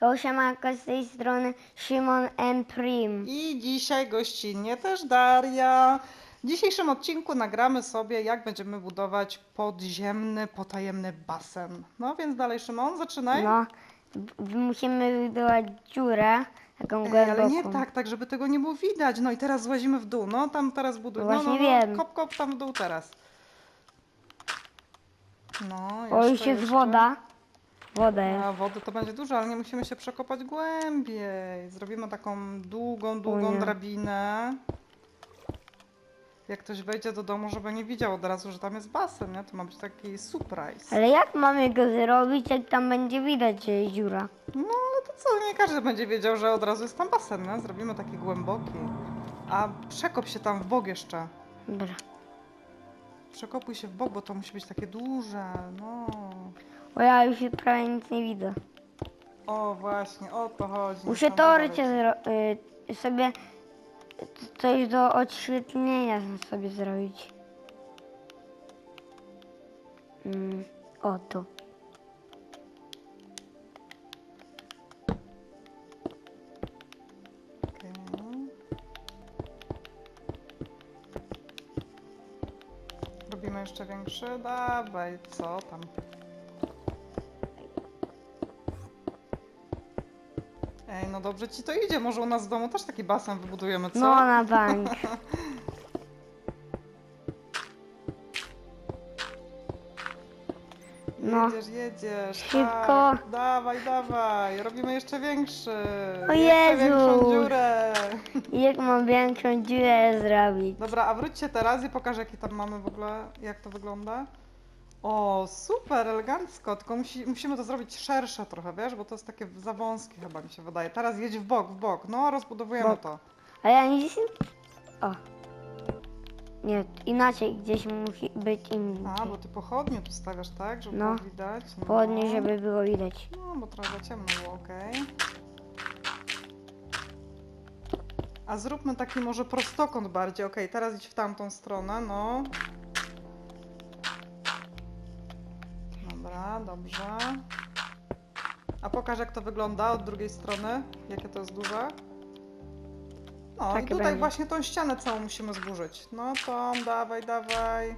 Osiemaka z tej strony Szymon M. Prim. I dzisiaj gościnnie też Daria. W dzisiejszym odcinku nagramy sobie, jak będziemy budować podziemny, potajemny basen. No więc dalej, Szymon, zaczynaj. No, musimy wybudować dziurę, taką Ej, głęboką. ale nie tak, tak, żeby tego nie było widać. No i teraz złazimy w dół. No tam teraz buduj. No No, no, właśnie no, wiem. Kop, kop tam w dół teraz. No, jeszcze, jest jeszcze. woda. Woda jest. A wody to będzie dużo, ale nie musimy się przekopać głębiej. Zrobimy taką długą, długą nie. drabinę. Jak ktoś wejdzie do domu, żeby nie widział od razu, że tam jest basen, nie? To ma być taki surprise. Ale jak mamy go zrobić, jak tam będzie widać, dziura? No ale to co, nie każdy będzie wiedział, że od razu jest tam basen, nie? Zrobimy taki głęboki. A przekop się tam w bok jeszcze. Dobra. Przekopuj się w bok, bo to musi być takie duże, no. O, ja już prawie nic nie widzę. O, właśnie, o to chodzi. Muszę zro- y, sobie coś do odświetlenia sobie zrobić. Mm, o tu. Robimy jeszcze większy? Dawaj, co tam? Ej, no dobrze ci to idzie. Może u nas w domu też taki basen wybudujemy, co? No na bank. No. Jedziesz, jedziesz. Szybko. Tak, dawaj, dawaj. Robimy jeszcze większy. O jeszcze Jezu. większą dziurę. Jak mam większą dziurę zrobić? Dobra, a wróćcie teraz i pokażę, jaki tam mamy w ogóle, jak to wygląda. O, super, elegancko, tylko musi, musimy to zrobić szersze trochę, wiesz, bo to jest takie za wąskie chyba mi się wydaje. Teraz jedź w bok, w bok, no rozbudowujemy Bok. to. A ja nie... O. Nie, inaczej gdzieś musi być inny. A, bo ty pochodnie tu stawiasz, tak, żeby No. było widać? No. Pochodnie, żeby było widać. No, bo trochę za ciemno było, okej. A zróbmy taki może prostokąt bardziej, okej, teraz idź w tamtą stronę, no. Dobra, dobrze. A pokaż jak to wygląda od drugiej strony, jakie to jest duże. No i tutaj będzie. właśnie tą ścianę całą musimy zburzyć. No to dawaj, dawaj.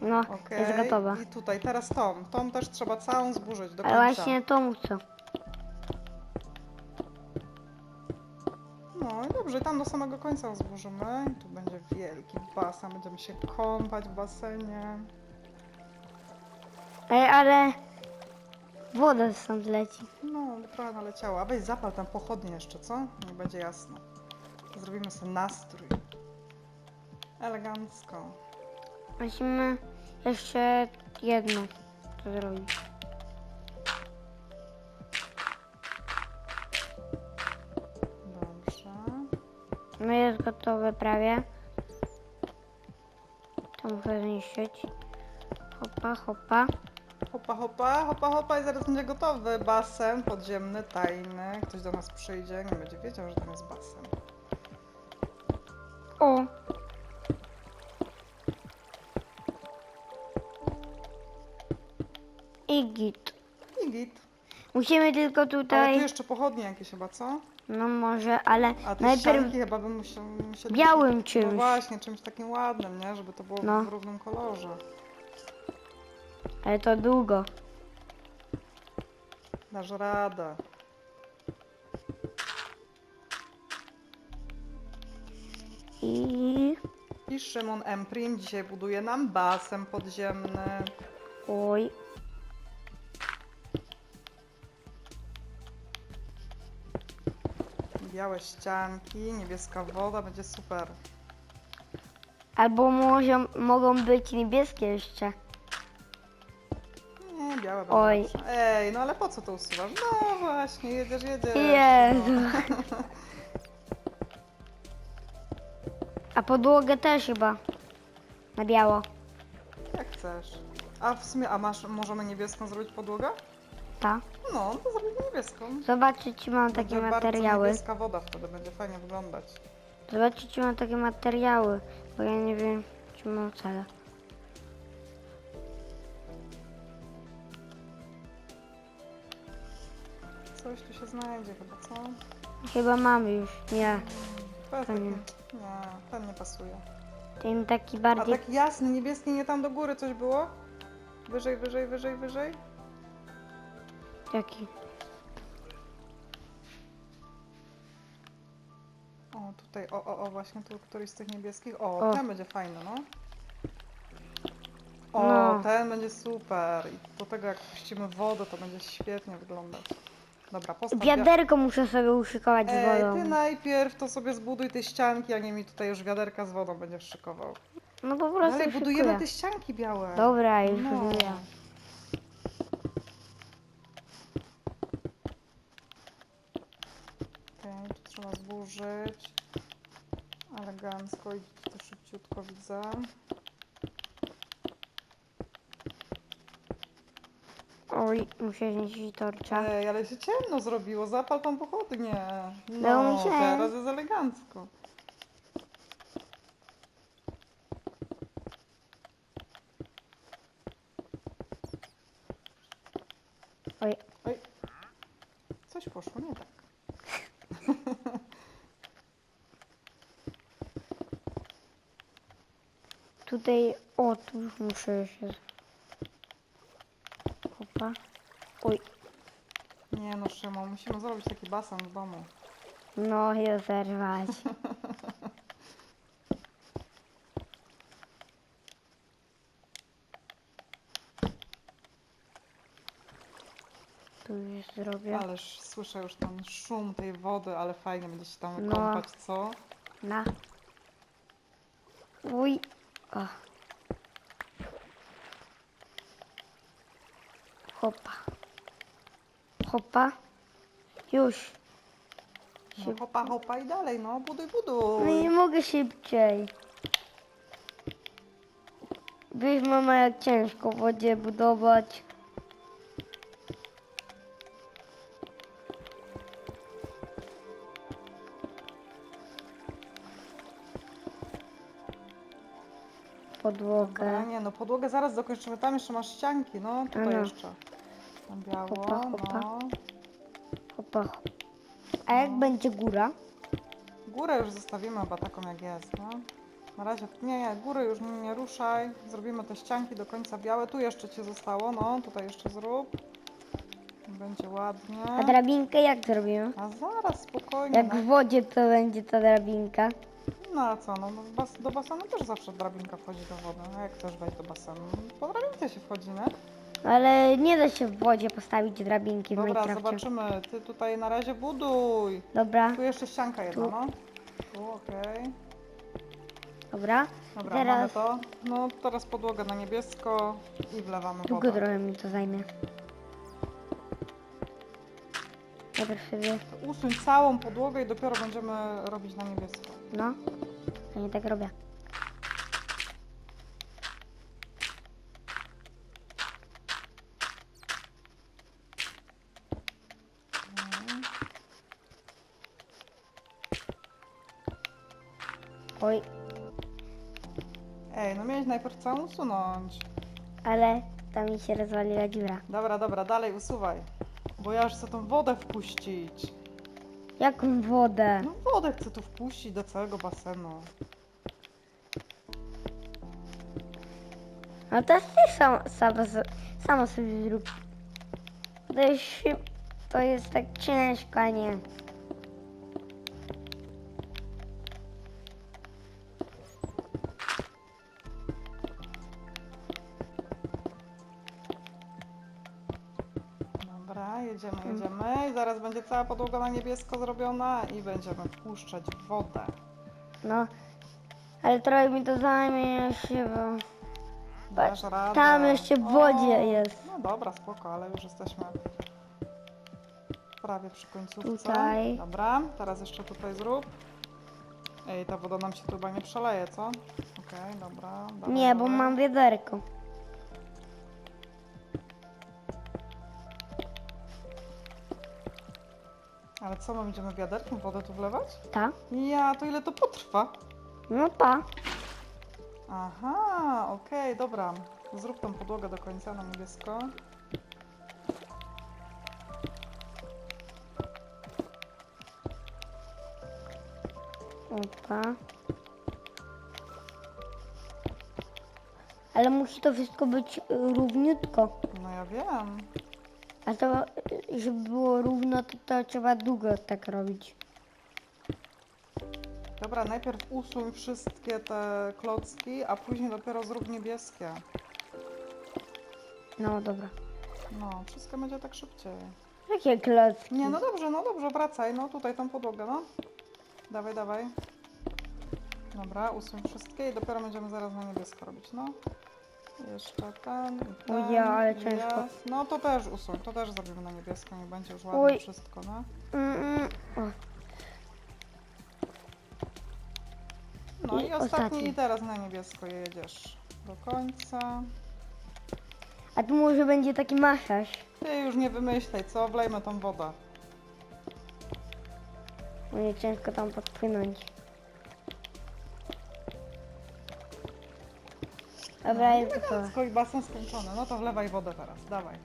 No, Okej. jest gotowa. I tutaj teraz tą. Tą też trzeba całą zburzyć do Ale końca. właśnie to muszę. No i dobrze, tam do samego końca zburzymy. I tu będzie wielki basen, będziemy się kąpać w basenie. Ej, ale... Woda stąd leci. No, trochę naleciała. A weź zapal tam pochodnie jeszcze, co? Niech będzie jasno. Zrobimy sobie nastrój. Elegancko. Musimy jeszcze jedno to zrobić. Dobrze. No jest gotowe prawie. To muszę zniszczyć. Hopa, hopa. Hopa, hopa, hopa, hopa i zaraz będzie gotowy. Basen podziemny, tajny. Ktoś do nas przyjdzie, nie będzie wiedział, że tam jest basen. O! I git. I git. Musimy tylko Ale tu tutaj... jeszcze pochodnie jakieś chyba, co? No może, ale A te najpierw ścianki chyba bym musiał... białym No czymś. właśnie, czymś takim ładnym, nie? Żeby to było No. w równym kolorze. Ale to długo. Dasz radę. I... I Szymon M. Prim dzisiaj buduje nam basen podziemny. Oj. Białe ścianki, niebieska woda, będzie super. Albo może, mogą być niebieskie jeszcze. Białe Oj. Ej, no ale po co to usuwasz? No właśnie, jedziesz, jedziesz. Jezu. A podłogę też chyba. Na biało. Jak chcesz. A w sumie, a masz, możemy niebieską zrobić podłogę? Tak. No, to zrobimy niebieską. Zobaczcie, czy mam takie Będzie bardzo materiały. niebieska woda wtedy, będzie fajnie wyglądać. Zobaczcie, czy mam takie materiały. Bo ja nie wiem, czy mam cele. Coś tu się znajdzie chyba, co? Chyba mamy już. Nie. Taki... nie. Nie, ten nie pasuje. Ten taki A bardziej... tak jasny, niebieski, nie tam do góry coś było? Wyżej, wyżej, wyżej, wyżej? Jaki? O, tutaj, o, o, o, właśnie tu któryś z tych niebieskich. O, O. ten będzie fajny, no. O, No. ten będzie super. I do tego jak puścimy wodę, to będzie świetnie wyglądać. Dobra, postaw wi- Wiaderko muszę sobie uszykować z Ej, wodą. ty najpierw to sobie zbuduj te ścianki, a nie mi tutaj już wiaderka z wodą będziesz szykował. No po prostu Dalej budujemy szykuję. te ścianki białe. Dobra, już No. buduję. Okej, tu trzeba zburzyć. Elegancko i to szybciutko widzę. Oj, muszę wziąć torcza. Ej, ale się ciemno zrobiło, zapal tą pochodnię. No, No, musiałem. teraz jest elegancko. Oj, Oj, coś poszło nie tak. tutaj... O, tu już muszę się... Opa. Oj, Nie no, Szymon, musimy zrobić taki basen w domu. no i zerwać. Tu już zrobię. Ależ słyszę już ten szum tej wody, ale fajnie będzie się tam No. kąpać, co? Na. Uj. O. Hopa. Hopa. Już. No hopa, hopa i dalej, no, buduj, No buduj. nie mogę szybciej. Wiesz mama jak ciężko w wodzie budować. Podłogę. Dobra, nie no, podłogę zaraz dokończymy, tam jeszcze masz ścianki, no, tutaj Ano. jeszcze. Biało, Hopa, hopa. no. Hopa. A jak będzie góra? Górę już zostawimy chyba taką jak jest, no. Na razie, nie, nie, góry już nie, ruszaj. Zrobimy te ścianki do końca białe. Tu jeszcze ci zostało, no, tutaj jeszcze zrób. Będzie ładnie. A drabinkę jak zrobimy? A zaraz, spokojnie. Jak w wodzie to będzie ta drabinka. No a co, no do, bas do basenu też zawsze drabinka wchodzi do wody. A jak chcesz wejść do basenu? Po drabince się wchodzi, nie? Ale nie da się w wodzie postawić drabinki w Dobra, Minecrafcie. zobaczymy. Ty tutaj na razie buduj. Dobra, Tu jeszcze ścianka jedna, Tu. no. Tu, okej. dobra. Dobra, Teraz- mamy to. No teraz podłogę na niebiesko i wlewamy Długo wodę. trochę mi to zajmie. Najpierw sobie, Usuń całą podłogę i dopiero będziemy robić na niebiesko. no. Ja nie tak robię. Ej, no miałeś najpierw całą usunąć. ale tam mi się rozwaliła dziura. Dobra, dobra, dalej usuwaj. Bo ja już chcę tą wodę wpuścić. Jaką wodę? No wodę chcę tu wpuścić do całego basenu. No to ty sama, sama, sama sobie zrób. To jest, to jest tak ciężko, a nie. Jedziemy, jedziemy. I zaraz będzie cała podłoga na niebiesko zrobiona i będziemy wpuszczać wodę. No, ale trochę mi to zajmie się, bo... Dasz radę. tam jeszcze w wodzie jest. No dobra, spoko, ale już jesteśmy prawie przy końcówce. Tutaj. Dobra, teraz jeszcze tutaj zrób. Ej, ta woda nam się tu chyba nie przeleje, co? Okej, dobra. dawaj, Nie, bo mam wiaderko. Ale co, mam idziemy wiaderkiem wodę tu wlewać? Tak. Ja, to ile to potrwa? No pa. Aha, okej, dobra. Zrób tą podłogę do końca na niebiesko. Opa. Ale musi to wszystko być y, równiutko. No ja wiem. A to, żeby było równo, to, to trzeba długo tak robić. Dobra, najpierw usuń wszystkie te klocki, a później dopiero zrób niebieskie. No dobra. No, wszystko będzie tak szybciej. Jakie klocki? Nie, no dobrze, no dobrze, wracaj, no tutaj tą podłogę, no. Dawaj, dawaj. Dobra, usuń wszystkie i dopiero będziemy zaraz na niebiesko robić, no. Jeszcze ten i ten. O ja, ale i ciężko. No to też usuń, to też zrobimy na niebiesko, nie będzie już ładnie Oj. wszystko, no. Mm, mm. O, No i, I ostatni ostatni. i teraz na niebiesko jedziesz do końca. A tu może będzie taki masaż. Ty już nie wymyślaj, co? Wlejmy tą wodę. Będzie ciężko tam podpłynąć. Dobra, jest gotowe. Elegancko i basen skończony. No to wlewaj wodę teraz, dawaj.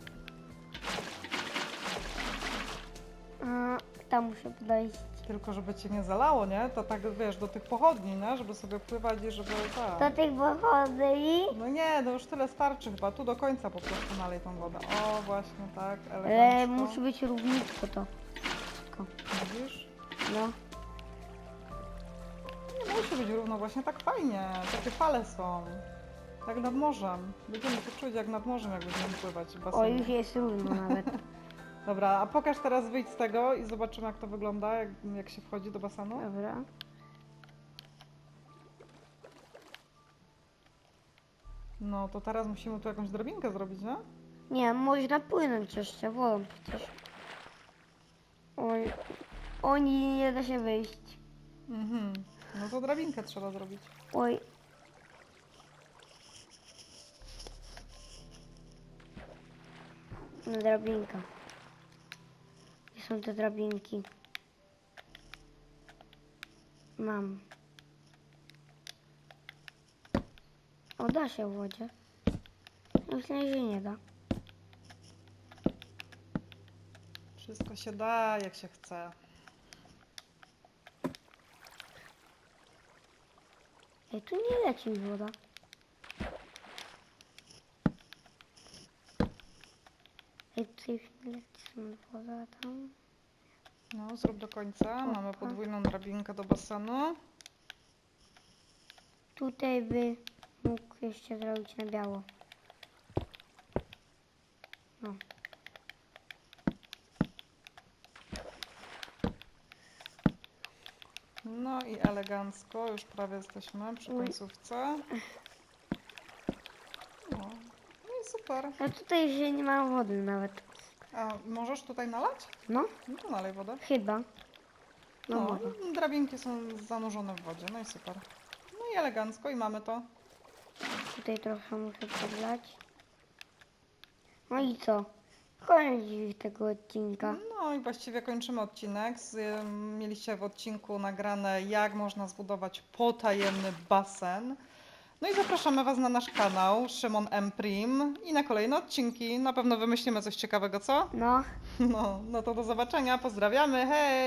A, tam muszę podejść. Tylko żeby cię nie zalało, nie? To tak wiesz, do tych pochodni, nie? Żeby sobie pływać i żeby Do tak. tych pochodni. No nie, no już tyle starczy chyba. Tu do końca po prostu nalej tą wodę. O, właśnie tak, Ale elegancko. musi być równiutko to. Wszystko. Widzisz? No. Nie musi być równo, właśnie tak fajnie. Takie fale są. Jak nad morzem. Będziemy się czuć jak nad morzem, jak będziemy pływać w O, basenie. już jest równo nawet. Dobra, a pokaż teraz wyjść z tego i zobaczymy jak to wygląda, jak, jak się wchodzi do basenu. Dobra. No to teraz musimy tu jakąś drabinkę zrobić, nie? Nie, można płynąć jeszcze, wodą przecież. Oj. O nie, nie da się wyjść. Mhm. No to drabinkę trzeba zrobić. Oj. No, drabinka. Gdzie są te drabinki? Mam. O, da się w wodzie. Myślę, że nie da. Wszystko się da, jak się chce. Ej, tu nie leci woda. Leci woda tam. No, zrób do końca. Mamy podwójną drabinkę do basenu. Tutaj by mógł jeszcze zrobić na biało. No. No i elegancko, już prawie jesteśmy przy końcówce. No, no i super. A tutaj że nie ma wody nawet. A możesz tutaj nalać? No, No to nalej wodę. chyba. No, No, może. drabinki są zanurzone w wodzie, no i super. No i elegancko i mamy to. Tutaj trochę muszę podlać. No i co? Koniec tego odcinka. No i właściwie kończymy odcinek. Z, mieliście w odcinku nagrane, jak można zbudować potajemny basen. No i zapraszamy Was na nasz kanał Szymon M. Prim i na kolejne odcinki. Na pewno wymyślimy coś ciekawego, co? No. No, no to do zobaczenia. Pozdrawiamy. Hej!